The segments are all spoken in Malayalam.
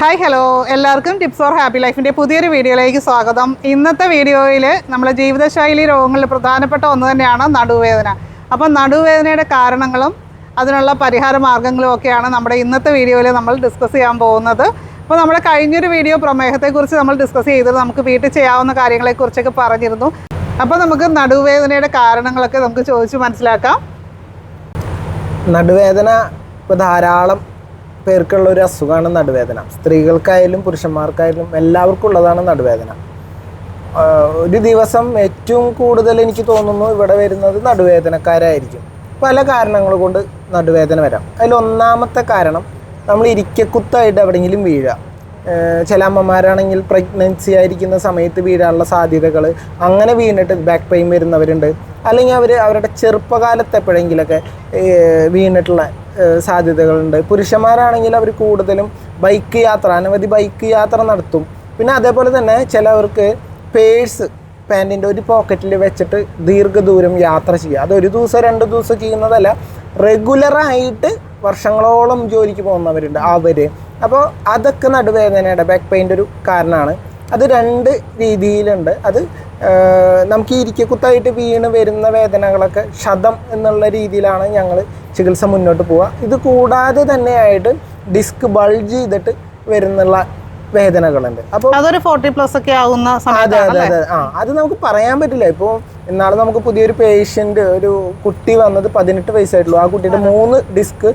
ഹായ് ഹലോ എല്ലാവർക്കും ടിപ്സ് ഫോർ ഹാപ്പി ലൈഫിന്റെ പുതിയൊരു വീഡിയോയിലേക്ക് സ്വാഗതം. ഇന്നത്തെ വീഡിയോയിൽ നമ്മുടെ ജീവിതശൈലി രോഗങ്ങളിൽ പ്രധാനപ്പെട്ട ഒന്ന് തന്നെയാണ് നടുവേദന. അപ്പം നടുവേദനയുടെ കാരണങ്ങളും അതിനുള്ള പരിഹാര മാർഗങ്ങളും ഒക്കെയാണ് നമ്മുടെ ഇന്നത്തെ വീഡിയോയിൽ നമ്മൾ ഡിസ്കസ് ചെയ്യാൻ പോകുന്നത്. അപ്പോൾ നമ്മുടെ കഴിഞ്ഞൊരു വീഡിയോ പ്രമേഹത്തെക്കുറിച്ച് നമ്മൾ ഡിസ്കസ് ചെയ്തത് നമുക്ക് വീട്ടിൽ ചെയ്യാവുന്ന കാര്യങ്ങളെക്കുറിച്ചൊക്കെ പറഞ്ഞിരുന്നു. അപ്പോൾ നമുക്ക് നടുവേദനയുടെ കാരണങ്ങളൊക്കെ നമുക്ക് ചോദിച്ച് മനസ്സിലാക്കാം. നടുവേദന ഇപ്പോൾ ധാരാളം പേർക്കുള്ള ഒരു അസുഖമാണ് നടുവേദന. സ്ത്രീകൾക്കായാലും പുരുഷന്മാർക്കായാലും എല്ലാവർക്കും ഉള്ളതാണ് നടുവേദന. ഒരു ദിവസം ഏറ്റവും കൂടുതൽ എനിക്ക് തോന്നുന്നു ഇവിടെ വരുന്നത് നടുവേദനക്കാരായിരിക്കും. പല കാരണങ്ങൾ കൊണ്ട് നടുവേദന വരാം. അതിൽ ഒന്നാമത്തെ കാരണം നമ്മൾ ഇരിക്കക്കുത്തായിട്ട് എവിടെയെങ്കിലും വീഴുക. ചില അമ്മമാരാണെങ്കിൽ പ്രഗ്നൻസി ആയിരിക്കുന്ന സമയത്ത് വീഴാനുള്ള സാധ്യതകൾ അങ്ങനെ വീണിട്ട് ബാക്ക് പെയിൻ വരുന്നവരുണ്ട്. അല്ലെങ്കിൽ അവർ അവരുടെ ചെറുപ്പകാലത്ത് എപ്പോഴെങ്കിലൊക്കെ വീണിട്ടുള്ള സാധ്യതകളുണ്ട്. പുരുഷന്മാരാണെങ്കിൽ അവർ കൂടുതലും ബൈക്ക് യാത്ര അനവധി ബൈക്ക് യാത്ര നടത്തും. പിന്നെ അതേപോലെ തന്നെ ചിലവർക്ക് പേഴ്സ് പാന്റിന്റെ ഒരു പോക്കറ്റിൽ വെച്ചിട്ട് ദീർഘദൂരം യാത്ര ചെയ്യുക. അതൊരു ദിവസം രണ്ട് ദിവസം ചെയ്യുന്നതല്ല റെഗുലറായിട്ട് വർഷങ്ങളോളം ജോലിക്ക് പോകുന്നവരുണ്ട് അവർ അപ്പോൾ അതൊക്കെ നടുവേദനയുടെ ബാക്ക് പെയിന്റെ ഒരു കാരണമാണ്. അത് രണ്ട് രീതിയിലുണ്ട്. അത് നമുക്ക് ഇരിക്കക്കുത്തായിട്ട് വീണ് വരുന്ന വേദനകളൊക്കെ ക്ഷതം എന്നുള്ള രീതിയിലാണ് ഞങ്ങൾ ചികിത്സ മുന്നോട്ട് പോവുക. ഇത് കൂടാതെ തന്നെയായിട്ട് ഡിസ്ക് ബൾജ് ചെയ്തിട്ട് വരുന്നുള്ള വേദനകളുണ്ട്. അപ്പോൾ അതൊരു ഫോർട്ടി പ്ലസ് ഒക്കെ ആവുന്ന അതെ അതെ അതെ. ആ അത് നമുക്ക് പറയാൻ പറ്റില്ല. ഇപ്പോൾ എന്നാൽ നമുക്ക് പുതിയൊരു പേഷ്യന്റ് ഒരു കുട്ടി വന്നത് പതിനെട്ട് വയസ്സായിട്ടുള്ളൂ. ആ കുട്ടിയുടെ മൂന്ന് ഡിസ്ക്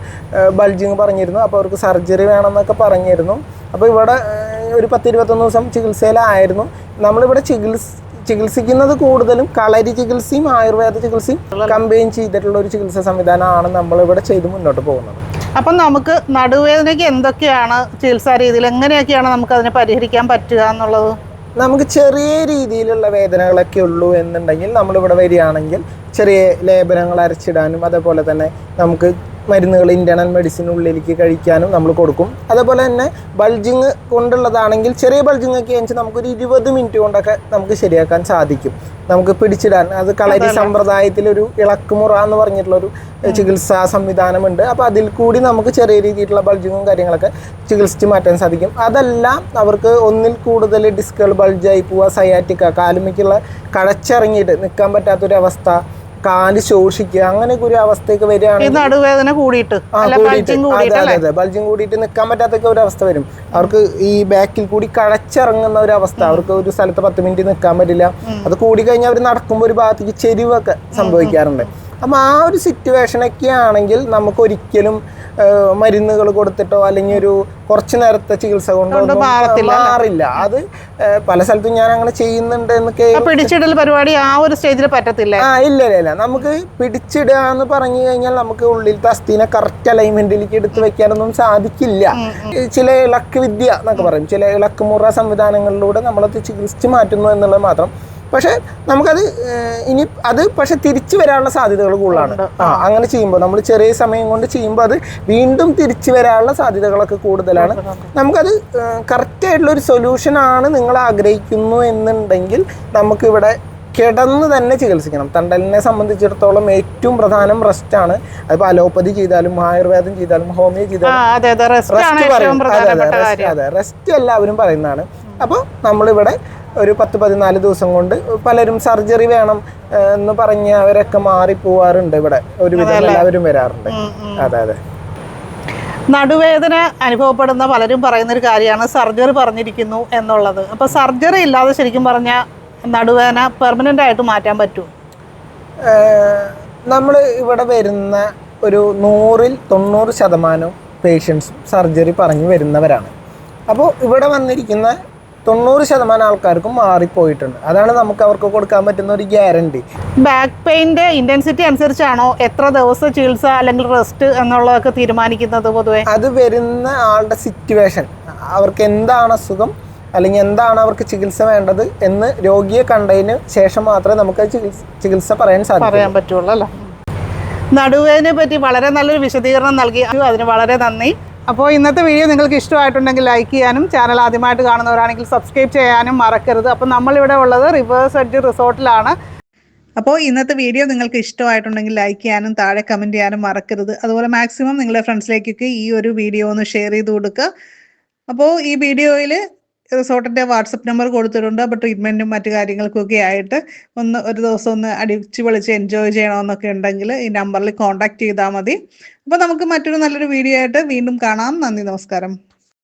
ബൾജിങ് പറഞ്ഞിരുന്നു. അപ്പോൾ അവർക്ക് സർജറി വേണമെന്നൊക്കെ പറഞ്ഞിരുന്നു. അപ്പോൾ ഇവിടെ ഒരു പത്തിരുപത്തൊന്ന് ദിവസം ചികിത്സയിലായിരുന്നു. നമ്മളിവിടെ ചികിത്സ ചികിത്സിക്കുന്നത് കൂടുതലും കളരി ചികിത്സയും ആയുർവേദ ചികിത്സയും കമ്പൈൻ ചെയ്തിട്ടുള്ള ഒരു ചികിത്സാ സംവിധാനമാണ് നമ്മളിവിടെ ചെയ്ത് മുന്നോട്ട് പോകുന്നത്. അപ്പം നമുക്ക് നടുവേദനയ്ക്ക് എന്തൊക്കെയാണ് ചികിത്സാ രീതിയിൽ എങ്ങനെയൊക്കെയാണ് നമുക്ക് അതിനെ പരിഹരിക്കാൻ പറ്റുക എന്നുള്ളത്? നമുക്ക് ചെറിയ രീതിയിലുള്ള വേദനകളൊക്കെ ഉള്ളൂ എന്നുണ്ടെങ്കിൽ നമ്മളിവിടെ വരികയാണെങ്കിൽ ചെറിയ ലേപനങ്ങൾ അരച്ചിടാനും അതേപോലെ തന്നെ നമുക്ക് മരുന്നുകൾ ഇന്റേണൽ മെഡിസിനുള്ളിലേക്ക് കഴിക്കാനും നമ്മൾ കൊടുക്കും. അതേപോലെ തന്നെ ബൾജിങ് കൊണ്ടുള്ളതാണെങ്കിൽ ചെറിയ ബൾജിങ് ഒക്കെ വെച്ചാൽ നമുക്കൊരു ഇരുപത് മിനിറ്റ് കൊണ്ടൊക്കെ നമുക്ക് ശരിയാക്കാൻ സാധിക്കും. നമുക്ക് പിടിച്ചിടാൻ. അത് കളരി സമ്പ്രദായത്തിലൊരു ഇളക്കുമുറ എന്ന് പറഞ്ഞിട്ടുള്ളൊരു ചികിത്സാ സംവിധാനമുണ്ട്. അപ്പോൾ അതിൽ കൂടി നമുക്ക് ചെറിയ രീതിയിലുള്ള ബൾജിങ്ങും കാര്യങ്ങളൊക്കെ ചികിത്സിച്ച് മാറ്റാൻ സാധിക്കും. അതെല്ലാം അവർക്ക് ഒന്നിൽ കൂടുതൽ ഡിസ്കുകൾ ബൾജായി പോവുക സയാറ്റിക്ക കാലുമിക്കുള്ള കഴച്ചിറങ്ങിയിട്ട് നിൽക്കാൻ പറ്റാത്തൊരവസ്ഥ കാൽ ശോഷിക്കുക അങ്ങനെയൊക്കെ ഒരു അവസ്ഥയൊക്കെ വരികയാണെങ്കിൽ നടുവേദന കൂടിയിട്ട്. ബൾജിങ് കൂടിയിട്ട്. നിൽക്കാൻ പറ്റാത്തൊക്കെ ഒരു അവസ്ഥ വരും. അവർക്ക് ഈ ബാക്കിൽ കൂടി കഴച്ചിറങ്ങുന്ന ഒരു അവസ്ഥ. അവർക്ക് ഒരു സ്ഥലത്ത് പത്ത് മിനിറ്റ് നിൽക്കാൻ പറ്റില്ല. അത് കൂടി കഴിഞ്ഞാൽ അവർ നടക്കുമ്പോൾ ഒരു ഭാഗത്തേക്ക് ചെരിവൊക്കെ സംഭവിക്കാറുണ്ട്. അപ്പം ആ ഒരു സിറ്റുവേഷനൊക്കെ ആണെങ്കിൽ നമുക്ക് ഒരിക്കലും മരുന്നുകൾ കൊടുത്തിട്ടോ അല്ലെങ്കിൽ ഒരു കുറച്ച് നേരത്തെ ചികിത്സ കൊണ്ടോ മാറില്ല. അത് പല സ്ഥലത്തും ഞാൻ അങ്ങനെ ചെയ്യുന്നുണ്ട് എന്നൊക്കെ പിടിച്ചിടൽ പരിപാടി ആ ഒരു സ്റ്റേജിൽ പറ്റത്തില്ല? ആ ഇല്ല ഇല്ല ഇല്ല. നമുക്ക് പിടിച്ചിടുക എന്ന് പറഞ്ഞു കഴിഞ്ഞാൽ നമുക്ക് ഉള്ളിലത്തെ അസ്ഥിനെ കറക്റ്റ് അലൈൻമെന്റിലേക്ക് എടുത്തു വെക്കാനൊന്നും സാധിക്കില്ല. ചില ഇളക്ക് വിദ്യ എന്നൊക്കെ പറയും. ചില ഇളക്കുമുറ സംവിധാനങ്ങളിലൂടെ നമ്മളത് ചികിത്സിച്ച് മാറ്റുന്നു എന്നുള്ളത് മാത്രം. പക്ഷെ നമുക്കത് ഇനി അത് പക്ഷെ തിരിച്ചു വരാനുള്ള സാധ്യതകൾ കൂടുതലാണ്. ആ അങ്ങനെ ചെയ്യുമ്പോൾ നമ്മൾ ചെറിയ സമയം കൊണ്ട് ചെയ്യുമ്പോൾ അത് വീണ്ടും തിരിച്ചു വരാനുള്ള സാധ്യതകളൊക്കെ കൂടുതലാണ്. നമുക്കത് കറക്റ്റായിട്ടുള്ളൊരു ആയിട്ടുള്ള ഒരു സൊല്യൂഷൻ ആണ് നിങ്ങൾ ആഗ്രഹിക്കുന്നു എന്നുണ്ടെങ്കിൽ നമുക്കിവിടെ കിടന്ന് തന്നെ ചികിത്സിക്കണം. തണ്ടലിനെ സംബന്ധിച്ചിടത്തോളം ഏറ്റവും പ്രധാനം റെസ്റ്റ് ആണ്. അതിപ്പോൾ അലോപ്പതി ചെയ്താലും ആയുർവേദം ചെയ്താലും ഹോമിയോ ചെയ്താലും റെസ്റ്റ് പറയും. അതെ അതെ റെസ്റ്റ് എല്ലാവരും പറയുന്നതാണ്. അപ്പോൾ നമ്മളിവിടെ ഒരു പത്ത് പതിനാല് ദിവസം കൊണ്ട് പലരും സർജറി വേണം എന്ന് പറഞ്ഞവരൊക്കെ മാറി പോവാറുണ്ട് ഇവിടെ. ഒരുവിധം എല്ലാവരും വരാറുണ്ട്. അതെ അതെ. നടുവേദന അനുഭവപ്പെടുന്ന പലരും പറയുന്ന ഒരു കാര്യമാണ് സർജറി പറഞ്ഞിരിക്കുന്നു എന്നുള്ളത്. അപ്പോൾ സർജറി ഇല്ലാതെ ശരിക്കും പറഞ്ഞ നടുവേദന പെർമനന്റ് ആയിട്ട് മാറ്റാൻ പറ്റുമോ നമ്മൾ ഇവിടെ വരുന്ന ഒരു നൂറിൽ തൊണ്ണൂറ് ശതമാനം പേഷ്യൻസും സർജറി പറഞ്ഞു വരുന്നവരാണ്. അപ്പോൾ ഇവിടെ വന്നിരിക്കുന്ന തൊണ്ണൂറ് ശതമാനം ആൾക്കാർക്കും മാറിപ്പോയിട്ടുണ്ട്. അതാണ് നമുക്ക് അവർക്ക് കൊടുക്കാൻ പറ്റുന്ന ഒരു ഗ്യാരണ്ടി. ബാക്ക് പെയിന്റെ ഇന്റൻസിറ്റി അനുസരിച്ചാണോ എത്ര ദിവസം ചികിത്സ അല്ലെങ്കിൽ റെസ്റ്റ് എന്നുള്ളതൊക്കെ തീരുമാനിക്കുന്നത് പൊതുവെ? അത് വരുന്ന ആളുടെ സിറ്റുവേഷൻ അവർക്ക് എന്താണ് അസുഖം അല്ലെങ്കിൽ എന്താണ് അവർക്ക് ചികിത്സ വേണ്ടത് എന്ന് രോഗിയെ കണ്ടതിന് ശേഷം മാത്രമേ നമുക്ക് ചികിത്സ ചികിത്സ പറയാൻ സാധിക്കൂ. പറയാൻ പറ്റുള്ളൂ അല്ലേ? നടുവേദനയെ പറ്റി വളരെ നല്ലൊരു വിശദീകരണം നൽകി. അതിന് വളരെ നന്ദി. അപ്പോൾ ഇന്നത്തെ വീഡിയോ നിങ്ങൾക്ക് ഇഷ്ടമായിട്ടുണ്ടെങ്കിൽ ലൈക്ക് ചെയ്യാനും ചാനൽ ആദ്യമായിട്ട് കാണുന്നവരാണെങ്കിൽ സബ്സ്ക്രൈബ് ചെയ്യാനും മറക്കരുത്. അപ്പോൾ നമ്മളിവിടെ ഉള്ളത് റിവേഴ്സ് എഡ്ജ് റിസോർട്ടിലാണ് അപ്പോൾ ഇന്നത്തെ വീഡിയോ നിങ്ങൾക്ക് ഇഷ്ടമായിട്ടുണ്ടെങ്കിൽ ലൈക്ക് ചെയ്യാനും താഴെ കമന്റ് ചെയ്യാനും മറക്കരുത്. അതുപോലെ മാക്സിമം നിങ്ങളുടെ ഫ്രണ്ട്സിലേക്കൊക്കെ ഈ ഒരു വീഡിയോ ഒന്ന് ഷെയർ ചെയ്ത് കൊടുക്കുക. അപ്പോൾ ഈ വീഡിയോയിൽ റിസോർട്ടിന്റെ വാട്സപ്പ് നമ്പർ കൊടുത്തിട്ടുണ്ട്. അപ്പോൾ ട്രീറ്റ്മെന്റും മറ്റു കാര്യങ്ങൾക്കൊക്കെ ആയിട്ട് ഒന്ന് ഒരു ദിവസം ഒന്ന് അടിച്ചു പൊളിച്ച് എൻജോയ് ചെയ്യണമെന്നൊക്കെ ഉണ്ടെങ്കിൽ ഈ നമ്പറിൽ കോൺടാക്ട് ചെയ്താൽ മതി. അപ്പോൾ നമുക്ക് മറ്റൊരു നല്ലൊരു വീഡിയോ ആയിട്ട് വീണ്ടും കാണാം. നന്ദി നമസ്കാരം.